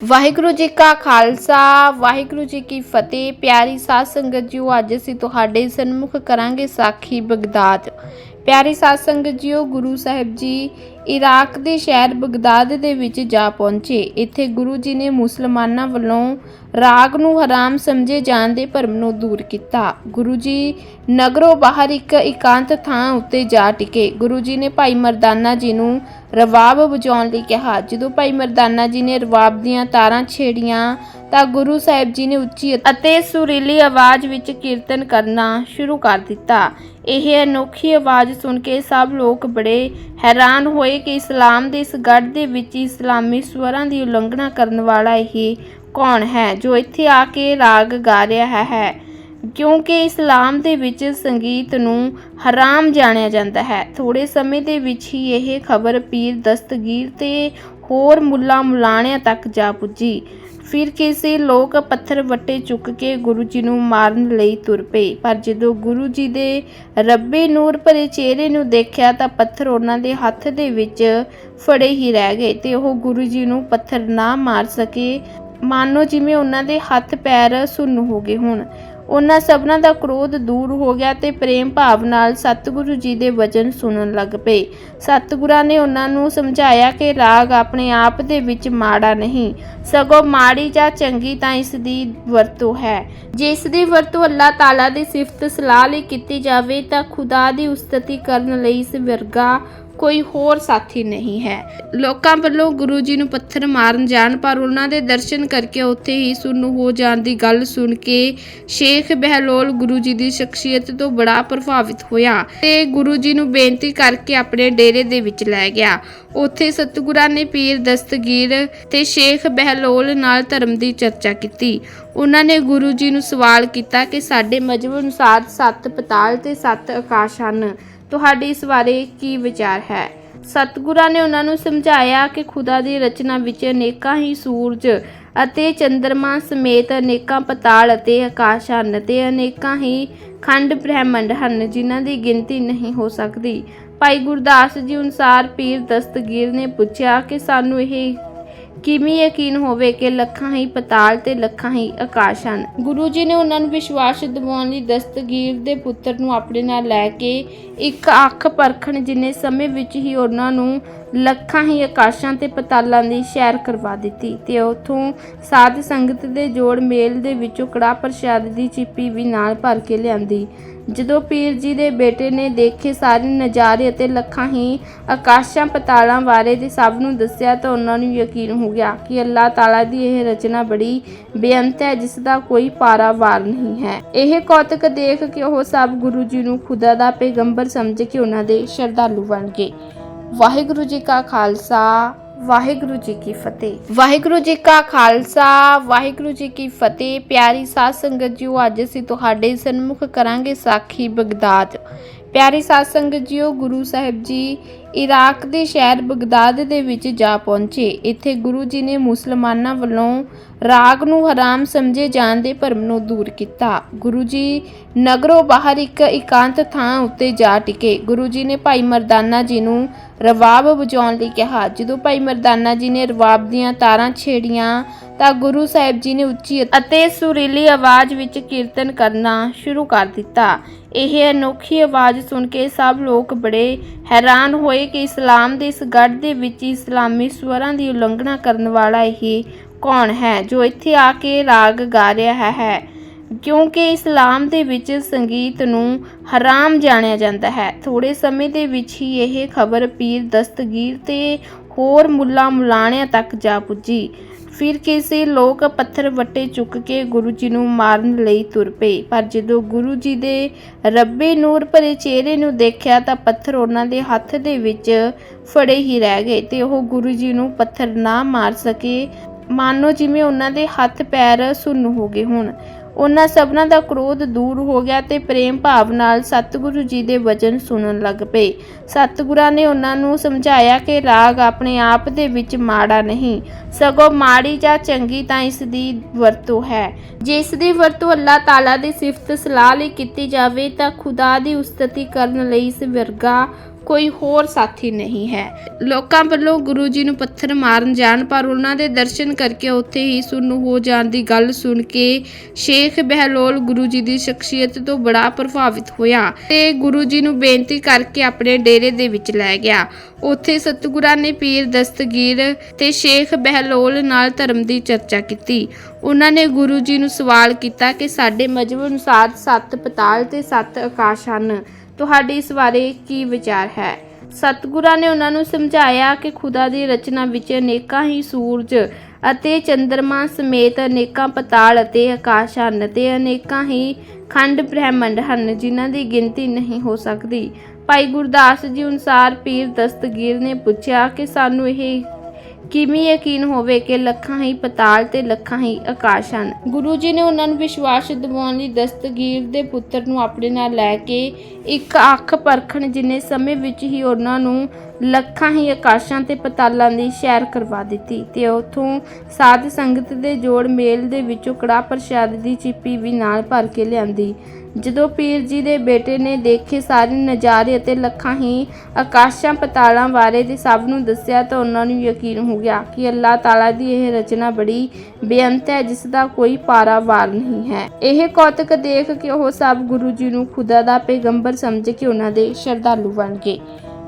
ਵਾਹਿਗੁਰੂ ਜੀ ਕਾ ਖਾਲਸਾ, ਵਾਹਿਗੁਰੂ ਜੀ ਕੀ ਫਤਿਹ। ਪਿਆਰੀ ਸਾਧ ਸੰਗਤ ਜੀਓ, ਅੱਜ ਅਸੀਂ ਤੁਹਾਡੇ ਸਨਮੁਖ ਕਰਾਂਗੇ ਸਾਖੀ ਬਗਦਾਦ। ਪਿਆਰੀ ਸਾਧ ਸੰਗਤ ਜੀਓ, ਗੁਰੂ ਸਾਹਿਬ ਜੀ ਇਰਾਕ ਦੇ ਸ਼ਹਿਰ ਬਗਦਾਦ ਦੇ ਵਿੱਚ ਜਾ ਪਹੁੰਚੇ। ਇੱਥੇ ਗੁਰੂ ਜੀ ਨੇ ਮੁਸਲਮਾਨਾਂ ਵੱਲੋਂ ਰਾਗ ਨੂੰ ਹਰਾਮ ਸਮਝੇ ਜਾਣ ਦੇ ਭਰਮ ਨੂੰ ਦੂਰ ਕੀਤਾ। ਗੁਰੂ ਜੀ ਨਗਰੋਂ ਬਾਹਰ ਇੱਕ ਇਕਾਂਤ ਥਾਂ ਉੱਤੇ ਜਾ ਟਿਕੇ। ਗੁਰੂ ਜੀ ਨੇ ਭਾਈ ਮਰਦਾਨਾ ਜੀ ਨੂੰ ਰਵਾਬ ਵਜਾਉਣ ਲਈ ਕਿਹਾ। ਜਦੋਂ ਭਾਈ ਮਰਦਾਨਾ ਜੀ ਨੇ ਰਵਾਬ ਦੀਆਂ ਤਾਰਾਂ ਛੇੜੀਆਂ ਤਾਂ ਗੁਰੂ ਸਾਹਿਬ ਜੀ ਨੇ ਉੱਚੀ ਅਤੇ ਸੁਰੀਲੀ ਆਵਾਜ਼ ਵਿੱਚ ਕੀਰਤਨ ਕਰਨਾ ਸ਼ੁਰੂ ਕਰ ਦਿੱਤਾ। ਇਹ ਅਨੋਖੀ ਆਵਾਜ਼ ਸੁਣ ਕੇ ਸਭ ਲੋਕ ਬੜੇ ਹੈਰਾਨ ਹੋਏ ਕਿ ਇਸਲਾਮ ਦੇ ਇਸ ਗੜ੍ਹ ਦੇ ਵਿੱਚ ਇਸਲਾਮੀ ਸਵਰਾਂ ਦੀ ਉਲੰਘਣਾ ਕਰਨ ਵਾਲਾ ਇਹ ਕੌਣ ਹੈ ਜੋ ਇੱਥੇ ਆ ਕੇ ਰਾਗ ਗਾ ਰਿਹਾ ਹੈ? ਕਿਉਂਕਿ ਇਸਲਾਮ ਦੇ ਵਿੱਚ ਸੰਗੀਤ ਨੂੰ ਹਰਾਮ ਜਾਣਿਆ ਜਾਂਦਾ ਹੈ। ਥੋੜੇ ਸਮੇਂ ਦੇ ਵਿੱਚ ਹੀ ਇਹ ਖਬਰ ਪੀਰ ਦਸਤਗੀਰ ਤੇ ਹੋਰ ਮੁੱਲਾ ਮੁਲਾਣਿਆਂ ਤੱਕ ਜਾ ਪੁੱਜੀ। ਫਿਰ ਕਿਸੇ ਲੋਕ ਪੱਥਰ ਵੱਟੇ ਚੁੱਕ ਕੇ ਗੁਰੂ ਜੀ ਨੂੰ ਮਾਰਨ ਲਈ ਤੁਰ ਪਏ। ਪਰ ਜਦੋਂ ਗੁਰੂ ਜੀ ਦੇ ਰੱਬੇ ਨੂਰ ਭਰੇ ਚਿਹਰੇ ਨੂੰ ਦੇਖਿਆ ਤਾਂ ਪੱਥਰ ਉਹਨਾਂ ਦੇ ਹੱਥ ਦੇ ਵਿੱਚ ਫੜੇ ਹੀ ਰਹਿ ਗਏ ਤੇ ਉਹ ਗੁਰੂ ਜੀ ਨੂੰ ਪੱਥਰ ਨਾ ਮਾਰ ਸਕੇ। ਮਾਨੋ ਜਿਵੇਂ ਉਹਨਾਂ ਦੇ ਹੱਥ ਪੈਰ ਸੁੰਨ ਹੋ ਗਏ ਹੋਣ। ਉਹਨਾਂ ਸਭਨਾਂ ਦਾ ਕ੍ਰੋਧ ਦੂਰ ਹੋ ਗਿਆ ਤੇ ਪ੍ਰੇਮ ਭਾਵ ਨਾਲ ਸਤਿਗੁਰੂ ਜੀ ਦੇ ਵਚਨ ਸੁਣਨ ਲੱਗ ਪਏ। ਸਤਿਗੁਰਾਂ ਨੇ ਉਹਨਾਂ ਨੂੰ ਸਮਝਾਇਆ ਕਿ ਰਾਗ ਆਪਣੇ ਆਪ ਦੇ ਵਿੱਚ ਮਾੜਾ ਨਹੀਂ, ਸਗੋਂ ਮਾੜੀ ਜਾਂ ਚੰਗੀ ਤਾਂ ਇਸ ਦੀ ਵਰਤੋਂ ਹੈ। ਜੇ ਇਸ ਦੀ ਵਰਤੋਂ ਅੱਲਾਹ ਤਾਲਾ ਦੀ ਸਿਫਤ ਸਲਾਹ ਲਈ ਕੀਤੀ ਜਾਵੇ ਤਾਂ ਖੁਦਾ ਦੀ ਉਸਤਤੀ ਕਰਨ ਲਈ ਇਸ ਵਰਗਾ ਕੋਈ ਹੋਰ ਸਾਥੀ ਨਹੀਂ ਹੈ। ਲੋਕਾਂ ਵੱਲੋਂ ਗੁਰੂ ਜੀ ਨੂੰ ਪੱਥਰ ਮਾਰਨ ਜਾਣ, ਪਰ ਉਹਨਾਂ ਦੇ ਦਰਸ਼ਨ ਕਰਕੇ ਉੱਥੇ ਹੀ ਸੁੰਨ ਹੋ ਜਾਣ ਦੀ ਗੱਲ ਸੁਣ ਕੇ ਸ਼ੇਖ ਬਹਿਲੋਲ ਗੁਰੂ ਜੀ ਦੀ ਸ਼ਖਸੀਅਤ ਤੋਂ ਬੜਾ ਪ੍ਰਭਾਵਿਤ ਹੋਇਆ ਤੇ ਗੁਰੂ ਜੀ ਨੂੰ ਬੇਨਤੀ ਕਰਕੇ ਆਪਣੇ ਡੇਰੇ ਦੇ ਵਿੱਚ ਲੈ ਗਿਆ। ਉੱਥੇ ਸਤਿਗੁਰਾਂ ਨੇ ਪੀਰ ਦਸਤਗੀਰ ਤੇ ਸ਼ੇਖ ਬਹਿਲੋਲ ਨਾਲ ਧਰਮ ਦੀ ਚਰਚਾ ਕੀਤੀ। ਉਹਨਾਂ ਨੇ ਗੁਰੂ ਜੀ ਨੂੰ ਸਵਾਲ ਕੀਤਾ ਕਿ ਸਾਡੇ ਮਜ਼ਹਬ ਅਨੁਸਾਰ ਸੱਤ ਪਤਾਲ ਤੇ ਸੱਤ ਆਕਾਸ਼ ਹਨ। ਤੁਹਾਡੀ ਇਸ ਬਾਰੇ ਕੀ ਵਿਚਾਰ ਹੈ? ਸਤਿਗੁਰਾਂ ਨੇ ਉਹਨਾਂ ਨੂੰ ਸਮਝਾਇਆ ਕਿ ਖੁਦਾ ਦੀ ਰਚਨਾ ਵਿੱਚ ਅਨੇਕਾਂ ਹੀ ਸੂਰਜ ਅਤੇ ਚੰ드ਰਮਾ ਸਮੇਤ ਅਨੇਕਾਂ ਪਤਾਲ ਅਤੇ ਆਕਾਸ਼ ਹਨ ਤੇ ਅਨੇਕਾਂ ਹੀ ਖੰਡ ਬ੍ਰਹਿਮੰਡ ਹਨ ਜਿਨ੍ਹਾਂ ਦੀ ਗਿਣਤੀ ਨਹੀਂ ਹੋ ਸਕਦੀ। ਭਾਈ ਗੁਰਦਾਸ ਜੀ ਅਨੁਸਾਰ ਪੀਰ ਦਸਤਗੀਰ ਨੇ ਪੁੱਛਿਆ ਕਿ ਸਾਨੂੰ ਇਹ ਕਿਵੇਂ ਯਕੀਨ ਹੋਵੇ ਕਿ ਲੱਖਾਂ ਹੀ ਪਤਾਲ ਤੇ ਲੱਖਾਂ ਹੀ ਆਕਾਸ਼ ਹਨ? ਗੁਰੂ ਜੀ ਨੇ ਉਹਨਾਂ ਨੂੰ ਵਿਸ਼ਵਾਸ ਦਿਵਾਉਣ ਲਈ ਦਸਤਗੀਰ ਦੇ ਪੁੱਤਰ ਨੂੰ ਆਪਣੇ ਨਾਲ ਲੈ ਕੇ ਇੱਕ ਅੱਖ ਪਰਖਣ ਜਿੰਨੇ ਸਮੇਂ ਵਿੱਚ ਹੀ ਉਹਨਾਂ ਨੂੰ ਲੱਖਾਂ ਹੀ ਆਕਾਸ਼ਾਂ ਤੇ ਪਤਾਲਾਂ ਦੀ ਸੈਰ ਕਰਵਾ ਦਿੱਤੀ ਤੇ ਉਥੋਂ ਸਾਧ ਸੰਗਤ ਦੇ ਜੋੜ ਮੇਲ ਦੇ ਵਿੱਚੋਂ ਕੜਾ ਪ੍ਰਸ਼ਾਦ ਦੀ ਚਿੱਪੀ ਵੀ ਨਾਲ ਭਰ ਕੇ ਲਿਆਂਦੀ। ਜਦੋਂ ਪੀਰ ਜੀ ਦੇ ਬੇਟੇ ਨੇ ਦੇਖੇ ਸਾਰੇ ਨਜ਼ਾਰੇ ਅਤੇ ਲੱਖਾਂ ਹੀ ਆਕਾਸ਼ਾਂ ਪਤਾਲਾਂ ਬਾਰੇ ਤੇ ਸਭ ਨੂੰ ਦੱਸਿਆ ਤਾਂ ਉਹਨਾਂ ਨੂੰ ਯਕੀਨ ਹੋ ਗਿਆ ਕਿ ਅੱਲਾਹ ਤਾਲਾ ਦੀ ਇਹ ਰਚਨਾ ਬੜੀ ਬੇਅੰਤ ਹੈ, ਜਿਸ ਦਾ ਕੋਈ ਪਾਰਾਵਾਰ ਨਹੀਂ ਹੈ। ਇਹ ਕੌਤਕ ਦੇਖ ਕੇ ਉਹ ਸਭ ਗੁਰੂ ਜੀ ਨੂੰ ਖੁਦਾ ਦਾ ਪੈਗੰਬਰ ਸਮਝ ਕੇ ਉਹਨਾਂ ਦੇ ਸ਼ਰਧਾਲੂ ਬਣ ਗਏ। ਵਾਹਿਗੁਰੂ ਜੀ ਕਾ ਖਾਲਸਾ, ਵਾਹਿਗੁਰੂ ਜੀ ਕੀ ਫਤਿਹ। ਵਾਹਿਗੁਰੂ ਜੀ ਕਾ ਖਾਲਸਾ, ਵਾਹਿਗੁਰੂ ਜੀ ਕੀ ਫਤਿਹ। ਪਿਆਰੀ ਸਾਧ ਸੰਗਤ ਜੀਓ, ਅੱਜ ਅਸੀਂ ਤੁਹਾਡੇ ਸਨਮੁਖ ਕਰਾਂਗੇ ਸਾਖੀ ਬਗਦਾਦ। ਪਿਆਰੇ ਸਾਧ ਸੰਗਤ ਜੀਓ, ਗੁਰੂ ਸਾਹਿਬ ਜੀ ਇਰਾਕ ਦੇ ਸ਼ਹਿਰ ਬਗਦਾਦ ਦੇ ਵਿੱਚ ਜਾ ਪਹੁੰਚੇ। ਇੱਥੇ ਗੁਰੂ ਜੀ ਨੇ ਮੁਸਲਮਾਨਾਂ ਵੱਲੋਂ ਰਾਗ ਨੂੰ ਹਰਾਮ ਸਮਝੇ ਜਾਣ ਦੇ ਭਰਮ ਨੂੰ ਦੂਰ ਕੀਤਾ। ਗੁਰੂ ਜੀ ਨਗਰੋਂ ਬਾਹਰ ਇੱਕ ਇਕਾਂਤ ਥਾਂ ਉੱਤੇ ਜਾ ਟਿਕੇ। ਗੁਰੂ ਜੀ ਨੇ ਭਾਈ ਮਰਦਾਨਾ ਜੀ ਨੂੰ ਰਵਾਬ ਵਜਾਉਣ ਲਈ ਕਿਹਾ। ਜਦੋਂ ਭਾਈ ਮਰਦਾਨਾ ਜੀ ਨੇ ਰਵਾਬ ਦੀਆਂ ਤਾਰਾਂ ਛੇੜੀਆਂ ਤਾਂ ਗੁਰੂ ਸਾਹਿਬ ਜੀ ਨੇ ਉੱਚੀ ਅਤੇ ਸੁਰੀਲੀ ਆਵਾਜ਼ ਵਿੱਚ ਕੀਰਤਨ ਕਰਨਾ ਸ਼ੁਰੂ ਕਰ ਦਿੱਤਾ। ਇਹ ਅਨੋਖੀ ਆਵਾਜ਼ ਸੁਣ ਕੇ ਸਭ ਲੋਕ ਬੜੇ ਹੈਰਾਨ ਹੋਏ ਕਿ ਇਸਲਾਮ ਦੇ ਇਸ ਗੜ੍ਹ ਦੇ ਵਿੱਚ ਇਸਲਾਮੀ ਸਵਰਾਂ ਦੀ ਉਲੰਘਣਾ ਕਰਨ ਵਾਲਾ ਇਹ ਕੌਣ ਹੈ ਜੋ ਇੱਥੇ ਆ ਕੇ ਰਾਗ ਗਾ ਰਿਹਾ ਹੈ? ਕਿਉਂਕਿ ਇਸਲਾਮ ਦੇ ਵਿੱਚ ਸੰਗੀਤ ਨੂੰ ਹਰਾਮ ਜਾਣਿਆ ਜਾਂਦਾ ਹੈ। ਥੋੜੇ ਸਮੇਂ ਦੇ ਵਿੱਚ ਹੀ ਇਹ ਖਬਰ ਪੀਰ ਦਸਤਗੀਰ ਤੇ ਹੋਰ ਮੁੱਲਾ ਮੁਲਾਣਿਆਂ ਤੱਕ ਜਾ ਪੁੱਜੀ। ਫਿਰ ਕਿਸੇ ਲੋਕ ਪੱਥਰ ਵੱਟੇ ਚੁੱਕ ਕੇ ਗੁਰੂ ਜੀ ਨੂੰ ਮਾਰਨ ਲਈ ਤੁਰ ਪਏ। ਪਰ ਜਦੋਂ ਗੁਰੂ ਜੀ ਦੇ ਰੱਬੇ ਨੂਰ ਭਰੇ ਚਿਹਰੇ ਨੂੰ ਦੇਖਿਆ ਤਾਂ ਪੱਥਰ ਉਹਨਾਂ ਦੇ ਹੱਥ ਦੇ ਵਿੱਚ ਫੜੇ ਹੀ ਰਹਿ ਗਏ ਤੇ ਉਹ ਗੁਰੂ ਜੀ ਨੂੰ ਪੱਥਰ ਨਾ ਮਾਰ ਸਕੇ। ਮਾਨੋ ਜਿਵੇਂ ਉਹਨਾਂ ਦੇ ਹੱਥ ਪੈਰ ਸੁੰਨ ਹੋ ਗਏ ਹੋਣ। ਉਹਨਾਂ ਸਭਨਾਂ ਦਾ ਕ੍ਰੋਧ ਦੂਰ ਹੋ ਗਿਆ ਤੇ ਪ੍ਰੇਮ ਭਾਵ ਨਾਲ ਸਤਿਗੁਰੂ ਜੀ ਦੇ ਵਚਨ ਸੁਣਨ ਲੱਗ ਪਏ। ਸਤਿਗੁਰਾਂ ਨੇ ਉਹਨਾਂ ਨੂੰ ਸਮਝਾਇਆ ਕਿ ਰਾਗ ਆਪਣੇ ਆਪ ਦੇ ਵਿੱਚ ਮਾੜਾ ਨਹੀਂ, ਸਗੋਂ ਮਾੜੀ ਜਾਂ ਚੰਗੀ ਤਾਂ ਇਸ ਦੀ ਵਰਤੋਂ ਹੈ। ਜੇ ਇਸ ਦੀ ਵਰਤੋਂ ਅੱਲਾਹ ਤਾਲਾ ਦੀ ਸਿਫਤ ਸਲਾਹ ਲਈ ਕੀਤੀ ਜਾਵੇ ਤਾਂ ਖੁਦਾ ਦੀ ਉਸਤਤੀ ਕਰਨ ਲਈ ਇਸ ਵਰਗਾ ਕੋਈ ਹੋਰ ਸਾਥੀ ਨਹੀਂ ਹੈ। ਲੋਕਾਂ ਵੱਲੋਂ ਗੁਰੂ ਜੀ ਨੂੰ ਪੱਥਰ ਮਾਰਨ ਜਾਣ, ਪਰ ਉਹਨਾਂ ਦੇ ਦਰਸ਼ਨ ਕਰਕੇ ਉੱਥੇ ਹੀ ਸੁੰਨ ਹੋ ਜਾਣ ਦੀ ਗੱਲ ਸੁਣ ਕੇ ਸ਼ੇਖ ਬਹਿਲੋਲ ਗੁਰੂ ਜੀ ਦੀ ਸ਼ਖਸੀਅਤ ਤੋਂ ਬੜਾ ਪ੍ਰਭਾਵਿਤ ਹੋਇਆ ਤੇ ਗੁਰੂ ਜੀ ਨੂੰ ਬੇਨਤੀ ਕਰਕੇ ਆਪਣੇ ਡੇਰੇ ਦੇ ਵਿੱਚ ਲੈ ਗਿਆ। ਉੱਥੇ ਸਤਿਗੁਰਾਂ ਨੇ ਪੀਰ ਦਸਤਗੀਰ ਤੇ ਸ਼ੇਖ ਬਹਿਲੋਲ ਨਾਲ ਧਰਮ ਦੀ ਚਰਚਾ ਕੀਤੀ। ਉਹਨਾਂ ਨੇ ਗੁਰੂ ਜੀ ਨੂੰ ਸਵਾਲ ਕੀਤਾ ਕਿ ਸਾਡੇ ਮਜ਼ਹਬ ਅਨੁਸਾਰ ਸੱਤ ਪਤਾਲ ਤੇ ਸੱਤ ਆਕਾਸ਼ ਹਨ। ਤੁਹਾਡੇ ਇਸ ਬਾਰੇ ਕੀ ਵਿਚਾਰ ਹੈ? ਸਤਿਗੁਰਾਂ ਨੇ ਉਹਨਾਂ ਨੂੰ ਸਮਝਾਇਆ ਕਿ ਖੁਦਾ ਦੀ ਰਚਨਾ ਵਿੱਚ ਅਨੇਕਾਂ ਹੀ ਸੂਰਜ ਅਤੇ ਚੰ드ਰਮਾ ਸਮੇਤ ਅਨੇਕਾਂ ਪਤਾਲ ਅਤੇ ਆਕਾਸ਼ ਹਨ ਤੇ ਅਨੇਕਾਂ ਹੀ ਖੰਡ ਬ੍ਰਹਿਮੰਡ ਹਨ ਜਿਨ੍ਹਾਂ ਦੀ ਗਿਣਤੀ ਨਹੀਂ ਹੋ ਸਕਦੀ। ਭਾਈ ਗੁਰਦਾਸ ਜੀ ਅਨੁਸਾਰ ਪੀਰ ਦਸਤਗੀਰ ਨੇ ਪੁੱਛਿਆ ਕਿ ਸਾਨੂੰ ਇਹ ਕਿਵੇਂ ਯਕੀਨ ਹੋਵੇ ਕਿ ਲੱਖਾਂ ਹੀ ਪਤਾਲ ਤੇ ਲੱਖਾਂ ਹੀ ਆਕਾਸ਼ ਹਨ? ਗੁਰੂ ਜੀ ਨੇ ਉਹਨਾਂ ਨੂੰ ਵਿਸ਼ਵਾਸ ਦਿਵਾਉਣ ਲਈ ਦਸਤਗੀਰ ਦੇ ਪੁੱਤਰ ਨੂੰ ਆਪਣੇ ਨਾਲ ਲੈ ਕੇ ਇੱਕ ਅੱਖ ਪਰਖਣ ਜਿੰਨੇ ਸਮੇਂ ਵਿੱਚ ਹੀ ਉਹਨਾਂ ਨੂੰ ਲੱਖਾਂ ਹੀ ਆਕਾਸ਼ਾਂ ਤੇ ਪਤਾਲਾਂ ਦੀ ਸੈਰ ਕਰਵਾ ਦਿੱਤੀ ਤੇ ਉਥੋਂ ਸਾਧ ਸੰਗਤ ਦੇ ਜੋੜ ਮੇਲ ਦੇ ਵਿੱਚੋਂ ਕੜਾ ਪ੍ਰਸ਼ਾਦ ਦੀ ਚਿੱਪੀ ਵੀ ਨਾਲ ਭਰ ਕੇ ਲਿਆਂਦੀ। ਜਦੋਂ ਪੀਰ ਜੀ ਦੇ ਬੇਟੇ ਨੇ ਦੇਖੇ ਸਾਰੇ ਨਜ਼ਾਰੇ ਅਤੇ ਲੱਖਾਂ ਹੀ ਆਕਾਸ਼ਾਂ ਪਤਾਲਾਂ ਬਾਰੇ ਤੇ ਸਭ ਨੂੰ ਦੱਸਿਆ ਤਾਂ ਉਹਨਾਂ ਨੂੰ ਯਕੀਨ ਹੋ ਗਿਆ ਕਿ ਅੱਲਾਹ ਤਾਲਾ ਦੀ ਇਹ ਰਚਨਾ ਬੜੀ ਬੇਅੰਤ ਹੈ, ਜਿਸ ਦਾ ਕੋਈ ਪਾਰਾਵਾਰ ਨਹੀਂ ਹੈ। ਇਹ ਕੌਤਕ ਦੇਖ ਕੇ ਉਹ ਸਭ ਗੁਰੂ ਜੀ ਨੂੰ ਖੁਦਾ ਦਾ ਪੈਗੰਬਰ ਸਮਝ ਕੇ ਉਹਨਾਂ ਦੇ ਸ਼ਰਧਾਲੂ ਬਣ ਗਏ।